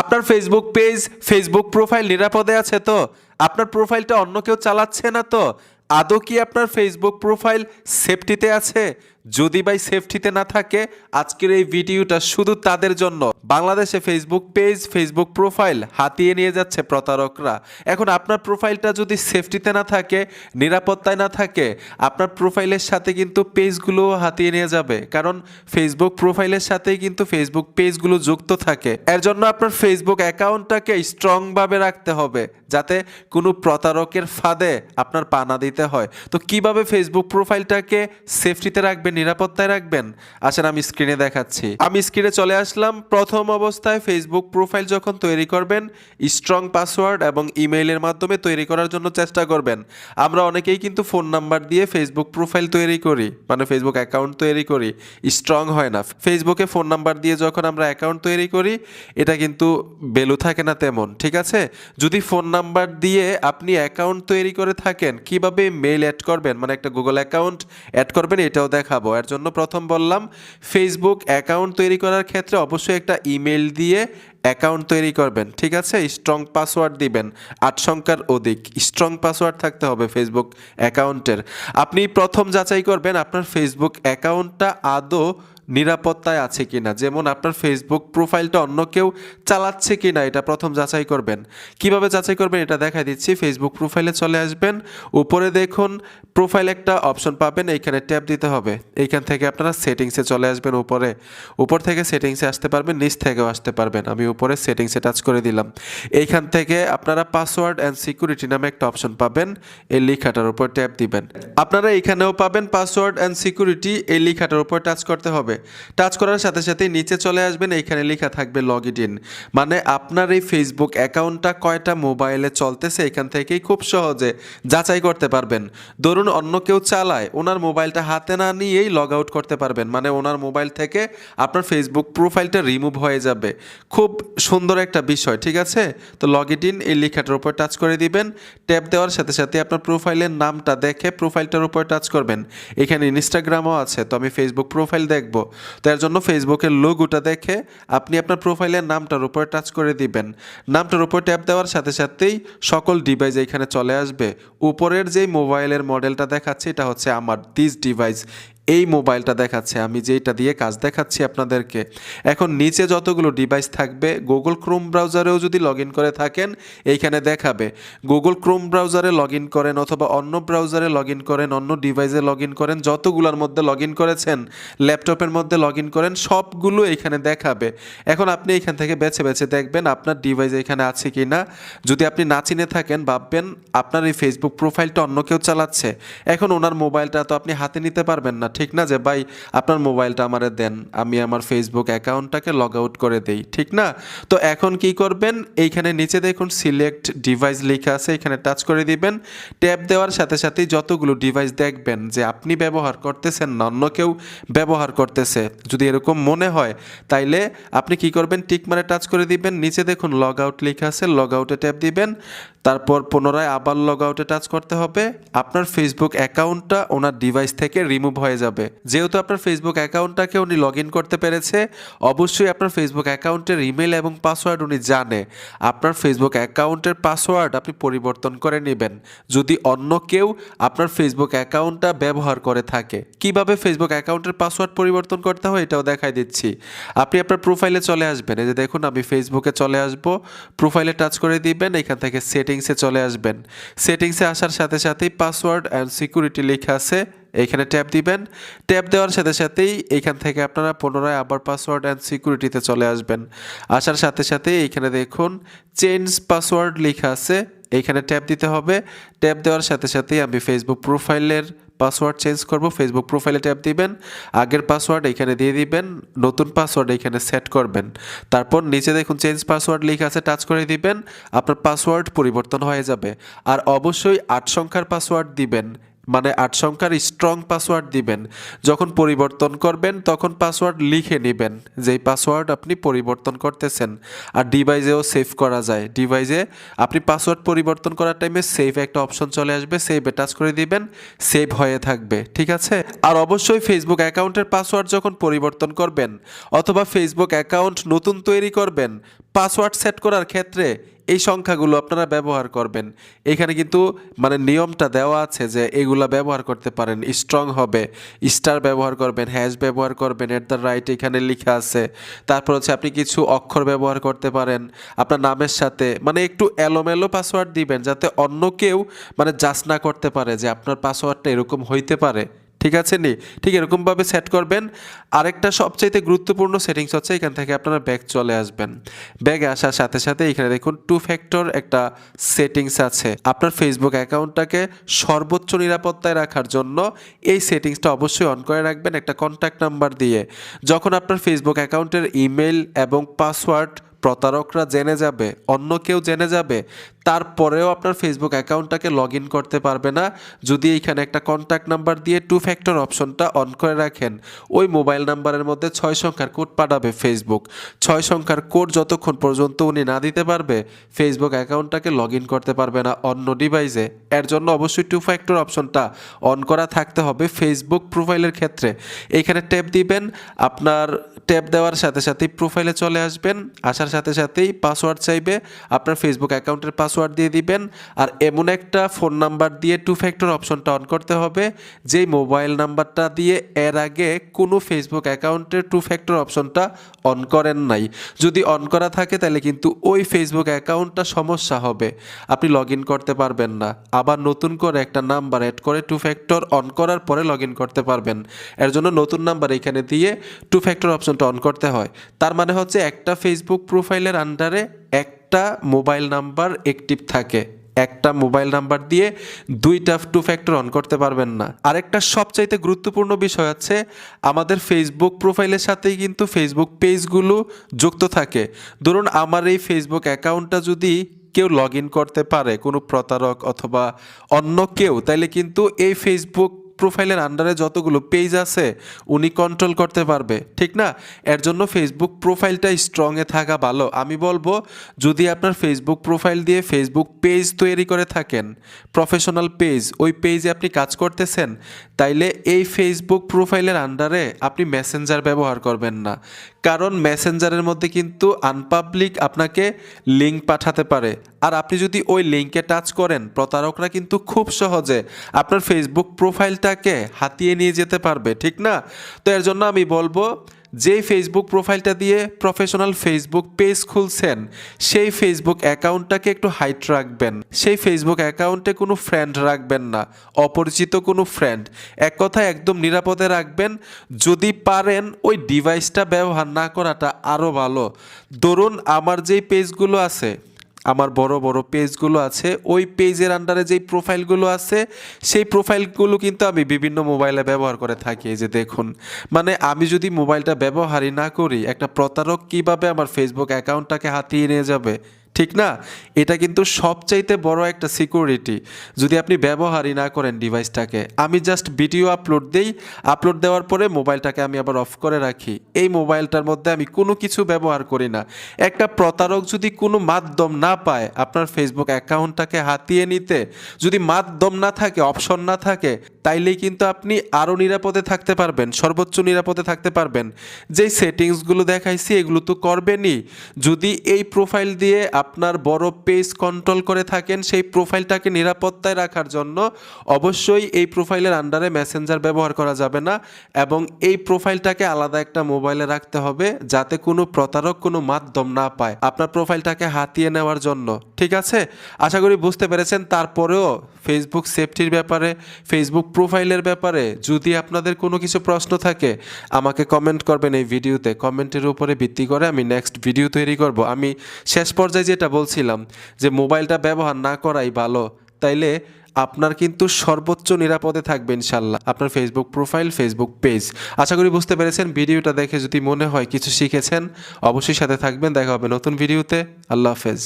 আপনার Facebook page Facebook profile নিরাপদে আছে তো? আপনার প্রোফাইলটা অন্য কেউ চালাচ্ছে না তো? আদৌ কি আপনার ফেসবুক প্রোফাইল সেফটিতে আছে? যদি ভাই সেফটিতে না থাকে, আজকের এই ভিডিওটা শুধু তাদের জন্য। বাংলাদেশে ফেসবুক পেজ ফেসবুক প্রোফাইল হাতিয়ে নিয়ে যাচ্ছে প্রতারকরা। এখন আপনার প্রোফাইলটা যদি সেফটিতে না থাকে, নিরাপত্তায় না থাকে, আপনার প্রোফাইলের সাথে কিন্তু পেজগুলোও হাতিয়ে নিয়ে যাবে। কারণ ফেসবুক প্রোফাইলের সাথেই কিন্তু ফেসবুক পেজগুলো যুক্ত থাকে। এর জন্য আপনার ফেসবুক অ্যাকাউন্টটাকে স্ট্রংভাবে রাখতে হবে, যাতে কোনো প্রতারকের ফাঁদে আপনার পানা দিতে হয়। তো কীভাবে ফেসবুক প্রোফাইলটাকে সেফটিতে রাখবেন নিরাপত্তায় রাখবেন? আসেন, আমি স্ক্রিনে দেখাচ্ছি। আমি স্ক্রিনে চলে আসলাম। প্রথম অবস্থায় ফেসবুক প্রোফাইল যখন তৈরি করবেন স্ট্রং পাসওয়ার্ড এবং ইমেইলের মাধ্যমে তৈরি করার জন্য চেষ্টা করবেন। আমরা অনেকেই কিন্তু ফোন নাম্বার দিয়ে ফেসবুক প্রোফাইল তৈরি করি মানে ফেসবুক অ্যাকাউন্ট তৈরি করি স্ট্রং হয় না। ফেসবুকে ফোন নাম্বার দিয়ে যখন আমরা অ্যাকাউন্ট তৈরি করি, এটা কিন্তু বেলু থাকে না তেমন, ঠিক আছে? যদি ফোন নাম্বার দিয়ে আপনি অ্যাকাউন্ট তৈরি করে থাকেন, কীভাবে মেইল অ্যাড করবেন? মানে একটা গুগল অ্যাকাউন্ট অ্যাড করবেন, এটাও দেখাবো। এর জন্য প্রথম বললাম ফেসবুক অ্যাকাউন্ট তৈরি করার ক্ষেত্রে অবশ্যই একটা ইমেল দিয়ে অ্যাকাউন্ট তৈরি করবেন, ঠিক আছে? স্ট্রং পাসওয়ার্ড দিবেন, আট সংখ্যার অধিক। স্ট্রং পাসওয়ার্ড থাকতে হবে ফেসবুক অ্যাকাউন্টের আপনি প্রথম যাচাই করবেন, আপনার ফেসবুক অ্যাকাউন্টটা আদৌ নিরাপত্তায় আছে কিনা? যেমন আপনার ফেসবুক প্রোফাইলটা অন্য কেউ চালাচ্ছে কিনা? এটা প্রথম যাচাই করবেন। কীভাবে যাচাই করবেন? এটা দেখাই দিচ্ছি। ফেসবুক প্রোফাইলে চলে আসবেন। উপরে দেখুন প্রোফাইল একটা অপশন পাবেন। এইখানে ট্যাপ দিতে হবে। এইখান থেকে আপনারা সেটিংসে চলে আসবেন উপরে। উপর থেকে সেটিংসে আসতে পারবেন, নিচ থেকেও আসতে পারবেন। আমি উপরে সেটিংসে টাচ করে দিলাম। এইখান থেকে আপনারা পাসওয়ার্ড অ্যান্ড সিকিউরিটি নামে একটা অপশন পাবেন। এই লেখাটার উপর ট্যাপ দিবেন। আপনারা এখানেও পাবেন পাসওয়ার্ড অ্যান্ড সিকিউরিটি এই লেখাটার উপর টাচ করতে হবে। টাচ করার সাথে সাথে নিচে চলে আসবেন, এইখানে লেখা থাকবে লগ ইন মানে আপনার এই ফেসবুক অ্যাকাউন্টটা কয়টা মোবাইলে চলতেছে এখান থেকেই খুব সহজে যাচাই করতে পারবেন। ধরুন অন্য কেউ চালায়, ওনার মোবাইলটা হাতে না নিয়েই লগ আউট করতে পারবেন। মানে ওনার মোবাইল থেকে আপনার ফেসবুক প্রোফাইলটা রিমুভ হয়ে যাবে। খুব সুন্দর একটা বিষয়, ঠিক আছে? তো লগ ইন এই লেখাটার উপর টাচ করে দিবেন। ট্যাপ দেওয়ার সাথে সাথে আপনার প্রোফাইলের নামটা দেখে প্রোফাইলটার উপর টাচ করবেন। এখানে ইনস্টাগ্রামও আছে, তো আমি ফেসবুক প্রোফাইল দেখব। তো এর জন্য ফেসবুকের লোগোটা দেখে আপনি আপনার প্রোফাইলের নামটার উপর টাচ করে দিবেন। নামটার উপর ট্যাপ দেওয়ার সাথে সাথেই সকল ডিভাইস এখানে চলে আসবে। উপরের যেই মোবাইলের মডেলটা দেখাচ্ছে, এটা হচ্ছে আমার দিস ডিভাইস এই মোবাইলটা দেখাচ্ছে, আমি যেইটা দিয়ে কাজ দেখাচ্ছি আপনাদেরকে। এখন নিচে যতগুলো ডিভাইস থাকবে গুগল ক্রোম ব্রাউজারেও যদি লগ করে থাকেন, এইখানে দেখাবে। গুগল ক্রোম ব্রাউজারে লগ করেন অথবা অন্য ব্রাউজারে লগ করেন, অন্য ডিভাইসে লগ করেন, যতগুলোর মধ্যে লগ করেছেন ল্যাপটপের মধ্যে লগ করেন, সবগুলো এখানে দেখাবে। এখন আপনি এখান থেকে বেছে বেছে দেখবেন আপনার ডিভাইস এখানে আছে কি না যদি আপনি না চিনে থাকেন, ভাববেন আপনার এই ফেসবুক প্রোফাইলটা অন্য কেউ চালাচ্ছে। এখন ওনার মোবাইলটা তো আপনি হাতে নিতে পারবেন না ঠিক না যে, ভাই, আপনার মোবাইলটা আমারে দেন, আমি আমার ফেসবুক অ্যাকাউন্টটাকে লগ আউট করে দেই। ঠিক না? তো এখন কি করবেন? এইখানে নিচে দেখুন সিলেক্ট ডিভাইস লেখা আছে, এখানে টাচ করে দিবেন। ট্যাপ দেওয়ার সাথে সাথেই যতগুলো ডিভাইস দেখবেন যে, আপনি ব্যবহার করতেছেন না, অন্য কেউ ব্যবহার করতেছে। যদি এরকম মনে হয়, তাইলে আপনি কি করবেন? টিক মারে টাচ করে দিবেন। নিচে দেখুন লগ আউট লেখা আছে লগ আউটে ট্যাপ দিবেন। তারপর পুনরায় আবার লগ আউটে টাচ করতে হবে। আপনার ফেসবুক অ্যাকাউন্টটা ওনার ডিভাইস থেকে রিমুভ হয়ে যাবে। যেহেতু আপনার ফেসবুক অ্যাকাউন্টটাকে উনি লগ করতে পেরেছে, অবশ্যই আপনার ফেসবুক অ্যাকাউন্টের ইমেল এবং পাসওয়ার্ড উনি জানে। আপনার ফেসবুক অ্যাকাউন্টের পাসওয়ার্ড আপনি পরিবর্তন করে নেবেন। যদি অন্য কেউ আপনার ফেসবুক অ্যাকাউন্টটা ব্যবহার করে থাকে। কীভাবে ফেসবুক অ্যাকাউন্টের পাসওয়ার্ড পরিবর্তন করতে হয় এটাও দেখাই দিচ্ছি। আপনি আপনার প্রোফাইলে চলে আসবেন। এই যে দেখুন, আমি ফেসবুকে চলে আসব। প্রোফাইলে টাচ করে দিবেন। এখান থেকে সেটিংসে চলে আসবেন। সেটিংসে আসার সাথে সাথেই পাসওয়ার্ড অ্যান্ড সিকিউরিটি লেখা আছে। এইখানে ট্যাপ দিবেন। ট্যাপ দেওয়ার সাথে সাথেই এখান থেকে আপনারা পুনরায় আবার পাসওয়ার্ড অ্যান্ড সিকিউরিটিতে চলে আসবেন। আসার সাথে সাথে এইখানে দেখুন চেঞ্জ পাসওয়ার্ড লেখা আছে। এইখানে ট্যাপ দিতে হবে। ট্যাপ দেওয়ার সাথে সাথেই আমি ফেসবুক প্রোফাইলের পাসওয়ার্ড চেঞ্জ করব। ফেসবুক প্রোফাইলে ট্যাপ দিবেন। আগের পাসওয়ার্ড এখানে দিয়ে দিবেন। নতুন পাসওয়ার্ড এখানে সেট করবেন। তারপর নিচে দেখুন চেঞ্জ পাসওয়ার্ড লেখা আছে টাচ করে দিবেন। আপনার পাসওয়ার্ড পরিবর্তন হয়ে যাবে। আর অবশ্যই আট সংখ্যার পাসওয়ার্ড দিবেন। মানে আট সংখ্যার স্ট্রং পাসওয়ার্ড দিবেন। যখন পরিবর্তন করবেন, তখন পাসওয়ার্ড লিখে নেবেন, যেই পাসওয়ার্ড আপনি পরিবর্তন করতেছেন। আর ডিভাইসেও সেভ করা যায়। ডিভাইসে আপনি পাসওয়ার্ড পরিবর্তন করার টাইমে সেভ একটা অপশন চলে আসবে সেভে টাচ করে দিবেন সেভ হয়ে থাকবে, ঠিক আছে? আর অবশ্যই ফেসবুক অ্যাকাউন্টের পাসওয়ার্ড যখন পরিবর্তন করবেন, অথবা ফেসবুক অ্যাকাউন্ট নতুন তৈরি করবেন পাসওয়ার্ড সেট করার ক্ষেত্রে এই সংখ্যাগুলো আপনারা ব্যবহার করবেন। এখানে কিন্তু মানে নিয়মটা দেওয়া আছে যে এগুলা ব্যবহার করতে পারেন। স্ট্রং হবে, স্টার ব্যবহার করবেন, হ্যাশ ব্যবহার করবেন, এট দ্য রাইট এখানে লেখা আছে। তারপর হচ্ছে আপনি কিছু অক্ষর ব্যবহার করতে পারেন, আপনার নামের সাথে মানে একটু এলোমেলো পাসওয়ার্ড দিবেন যাতে অন্য কেউ মানে জাজ না করতে পারে যে আপনার পাসওয়ার্ডটা এরকম হইতে পারে। ঠিক আছে নি? ঠিক এরকমভাবে সেট করবেন। আরেকটা সবচাইতে গুরুত্বপূর্ণ সেটিংস হচ্ছে এখান থেকে আপনারা ব্যাগ চলে আসবেন। ব্যাগে আসার সাথে সাথে এখানে দেখুন টু ফ্যাক্টর একটা সেটিংস আছে। আপনার ফেসবুক অ্যাকাউন্টটাকে সর্বোচ্চ নিরাপত্তায় রাখার জন্য এই সেটিংসটা অবশ্যই অন করে রাখবেন একটা কন্ট্যাক্ট নাম্বার দিয়ে। যখন আপনার ফেসবুক অ্যাকাউন্টের ইমেল এবং পাসওয়ার্ড প্রতারকরা জেনে যাবে, অন্য কেউ জেনে যাবে, তারপরেও আপনার ফেসবুক অ্যাকাউন্টটাকে লগ ইন করতে পারবে না। যদি এইখানে একটা কন্ট্যাক্ট নাম্বার দিয়ে টু ফ্যাক্টর অপশনটা অন করে রাখেন, ওই মোবাইল নাম্বারের মধ্যে ছয় সংখ্যার কোড পাঠাবে ফেসবুক ছয় সংখ্যার কোড যতক্ষণ পর্যন্ত উনি না দিতে পারবে ফেসবুক অ্যাকাউন্টটাকে লগ ইন করতে পারবে না অন্য ডিভাইসে এর জন্য অবশ্যই টু ফ্যাক্টর অপশনটা অন করা থাকতে হবে ফেসবুক প্রোফাইলের ক্ষেত্রে। এইখানে ট্যাপ দিবেন, আপনার ট্যাপ দেওয়ার সাথে সাথেই প্রোফাইলে চলে আসবেন, আসার সাথে সাথেই পাসওয়ার্ড চাইবে, আপনার ফেসবুক অ্যাকাউন্টের পাসওয়ার্ড দিয়ে দিবেন। আর এমন একটা ফোন নাম্বার দিয়ে টু ফ্যাক্টর অপশনটা অন করতে হবে, যেই মোবাইল নাম্বারটা দিয়ে এর আগে কোনো ফেসবুক অ্যাকাউন্টের টু ফ্যাক্টর অপশনটা অন করেন নাই। যদি অন করা থাকে, তাহলে কিন্তু ওই ফেসবুক অ্যাকাউন্টটা সমস্যা হবে। আপনি লগ করতে পারবেন না। আবার নতুন করে একটা নাম্বার অ্যাড করে টু ফ্যাক্টর অন করার পরে লগ করতে পারবেন। এর জন্য নতুন নাম্বার এখানে দিয়ে টু ফ্যাক্টর অপশনটা অন করতে হয়। তার মানে হচ্ছে একটা ফেসবুক প্রোফাইলের আন্ডারে একটা মোবাইল নাম্বার অ্যাক্টিভ থাকে। একটা মোবাইল নাম্বার দিয়ে দুইটা টু ফ্যাক্টর অন করতে পারবেন না। আরেকটা সবচাইতে গুরুত্বপূর্ণ বিষয় হচ্ছে আমাদের ফেসবুক প্রোফাইলের সাথেই কিন্তু ফেসবুক পেজগুলো যুক্ত থাকে। ধরুন, আমার এই ফেসবুক অ্যাকাউন্টটা যদি কেউ লগ করতে পারে, কোনো প্রতারক অথবা অন্য কেউ, তাইলে কিন্তু এই ফেসবুক প্রোফাইলের আন্ডারে যতগুলো পেজ আছে, উনি কন্ট্রোল করতে পারবে। ঠিক না? এর জন্য ফেসবুক প্রোফাইলটা স্ট্রংয়ে থাকা ভালো। আমি বলব, যদি আপনার ফেসবুক প্রোফাইল দিয়ে ফেসবুক পেজ তৈরি করে থাকেন প্রফেশনাল পেজ ওই পেজে আপনি কাজ করতেছেন তাইলে এই ফেসবুক প্রোফাইলের আন্ডারে আপনি মেসেঞ্জার ব্যবহার করবেন না। কারণ মেসেঞ্জারের মধ্যে কিন্তু আনপাবলিক আপনাকে লিঙ্ক পাঠাতে পারে। আর আপনি যদি ওই লিঙ্কে টাচ করেন, প্রতারকরা কিন্তু খুব সহজে আপনার ফেসবুক প্রোফাইলটাকে হাতিয়ে নিয়ে যেতে পারবে, ঠিক না? তো এর জন্য আমি বলব যেই ফেসবুক প্রোফাইলটা দিয়ে প্রফেশনাল ফেসবুক পেজ খুলছেন, সেই ফেসবুক অ্যাকাউন্টটাকে একটু হাইট রাখবেন। সেই ফেসবুক অ্যাকাউন্টে কোনো ফ্রেন্ড রাখবেন না, অপরিচিত কোনো ফ্রেন্ড এক কথা একদম নিরাপদে রাখবেন, যদি পারেন ওই ডিভাইসটা ব্যবহার না করাটা আরও ভালো। ধরুন আমার যেই পেজগুলো আছে আমার বড় বড় পেজগুলো আছে, ওই পেজের আন্ডারে যেই প্রোফাইলগুলো আছে, সেই প্রোফাইলগুলো কিন্তু আমি বিভিন্ন মোবাইলে ব্যবহার করে থাকি যে দেখুন। মানে আমি যদি মোবাইলটা ব্যবহারই না করি, একটা প্রতারক কীভাবে আমার ফেসবুক অ্যাকাউন্টটাকে হাতিয়ে নিয়ে যাবে? ঠিক না? এটা কিন্তু সবচাইতে বড় একটা সিকিউরিটি যদি আপনি ব্যবহারই না করেন ডিভাইসটাকে আমি জাস্ট ভিডিও আপলোড দেই আপলোড দেওয়ার পরে মোবাইলটাকে আমি আবার অফ করে রাখি। এই মোবাইলটার মধ্যে আমি কোনো কিছু ব্যবহার করি না। একটা প্রতারক যদি কোনো মাধ্যম না পায়, আপনার ফেসবুক অ্যাকাউন্টটাকে হাতিয়ে নিতে, যদি মাধ্যম না থাকে অপশন না থাকে, তাইলেই কিন্তু আপনি আরও নিরাপদে থাকতে পারবেন, সর্বোচ্চ নিরাপদে থাকতে পারবেন। যেই সেটিংসগুলো দেখাইছি, এগুলো তো করবেনই। যদি এই প্রোফাইল দিয়ে আপনার বড় পেজ কন্ট্রোল করে থাকেন সেই প্রোফাইলটাকে নিরাপত্তায় রাখার জন্য, অবশ্যই এই প্রোফাইলের আন্ডারে মেসেঞ্জার ব্যবহার করা যাবে না এবং এই প্রোফাইলটাকে আলাদা একটা মোবাইলে রাখতে হবে যাতে কোনো প্রতারক কোনো মাধ্যম না পায় আপনার প্রোফাইলটাকে হাতিয়ে নেওয়ার জন্য, ঠিক আছে? আশা করি বুঝতে পেরেছেন। তারপরেও ফেসবুক সেফটির ব্যাপারে ফেসবুক প্রোফাইলের ব্যাপারে যদি আপনাদের কোনো কিছু প্রশ্ন থাকে, আমাকে কমেন্ট করবেন এই ভিডিওতে কমেন্টের উপরে ভিত্তি করে আমি নেক্সট ভিডিও তৈরি করব। আমি শেষ পর্যায়ে যেটা বলছিলাম যে মোবাইলটা ব্যবহার না করাই ভালো, তাইলে আপনার কিন্তু সর্বোচ্চ নিরাপদে থাকবে ইনশাল্লাহ। আপনার ফেসবুক প্রোফাইল ফেসবুক পেজ আশা করি বুঝতে পেরেছেন, ভিডিওটা দেখে যদি মনে হয় কিছু শিখেছেন, অবশ্যই সাথে থাকবেন। দেখা হবে নতুন ভিডিওতে। আল্লাহ হাফেজ।